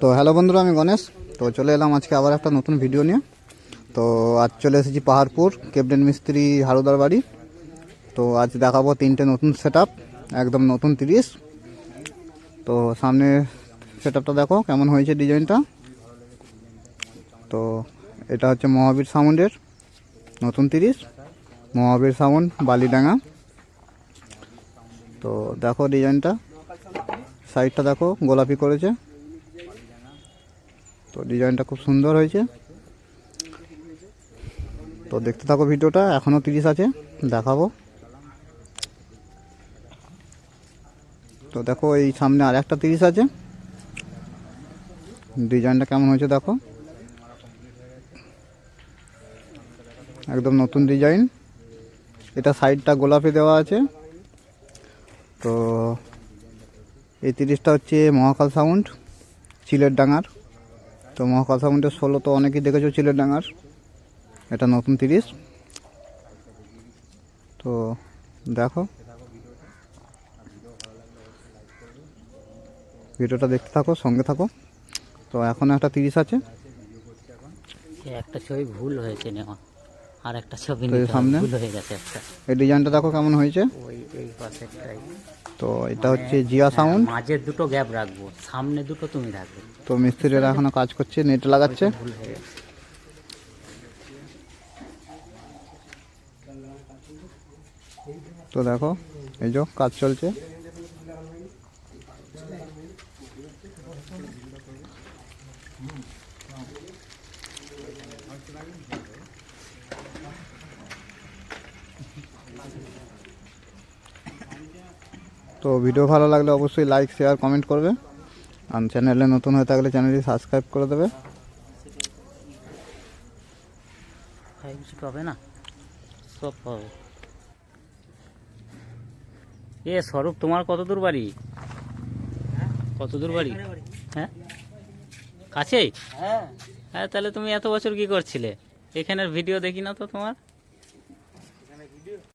তো হ্যালো বন্ধুরা, আমি গণেশ। তো চলে এলাম আজকে আবার একটা নতুন ভিডিও নিয়ে। তো আজ চলে এসেছি পাহাড়পুর কেবডেন মিস্ত্রি হারুদার বাড়ি। তো আজ দেখাবো তিনটে নতুন সেট একদম নতুন তিরিশ। তো সামনে সেট দেখো, কেমন হয়েছে ডিজাইনটা তো এটা হচ্ছে মহাবীর সাউন্ডের নতুন তিরিশ, মহাবীর সাউন্ড বালিডাঙ্গা। তো দেখো ডিজাইনটা সাইডটা দেখো, গোলাপি করেছে। তো ডিজাইনটা খুব সুন্দর হয়েছে। তো দেখতে থাকো ভিডিওটা এখনও তিরিশ আছে, দেখাবো। তো দেখো, এই সামনে আর একটা তিরিশ আছে। ডিজাইনটা কেমন হয়েছে দেখো। একদম নতুন ডিজাইন। এটা সাইডটা গোলাপি দেওয়া আছে। তো এই তিরিশটা হচ্ছে মহাকাল সাউন্ড, চিলের ডাঙার। তো মহাকাশা মন্দির ষোলো তো অনেকেই দেখেছ চিলের ডাঙার। এটা নতুন তিরিশ। তো দেখো। ভিডিওটা দেখতে থাকো, সঙ্গে থাকো। তো এখন একটা তিরিশ আছে। একটা ছবি ভুল হয়েছে নেওয়া। আর একটা ছবি নিতে সামনে? ভুল হয়ে গেছে একটা। এই ডিজাইনটা দেখো কেমন হয়েছে। ওই এই পাশেরটাই তো এটা হচ্ছে জিয়া সাউন্ড মাঝের দুটো গ্যাপ রাখব সামনে দুটো তুমি রাখবে। তো মিস্ত্রিরা এখনও কাজ করছে নেট লাগাচ্ছে। ভুল হয়ে গেছে। তো দেখো এই যে কাজ চলছে। তো ভিডিও ভালো লাগলে অবশ্যই লাইক শেয়ার কমেন্ট করবে। আর চ্যানেলে নতুন হয়ে থাকলে চ্যানেলটি সাবস্ক্রাইব করে দেবে। পাবে না? সব পাবে। এ স্বরূপ তোমার কত দূর বাড়ি? কত দূর বাড়ি? হ্যাঁ? কাছেই? হ্যাঁ। তাহলে তুমি এত বছর কি করছিলে? এখানের ভিডিও দেখি না তো তোমার?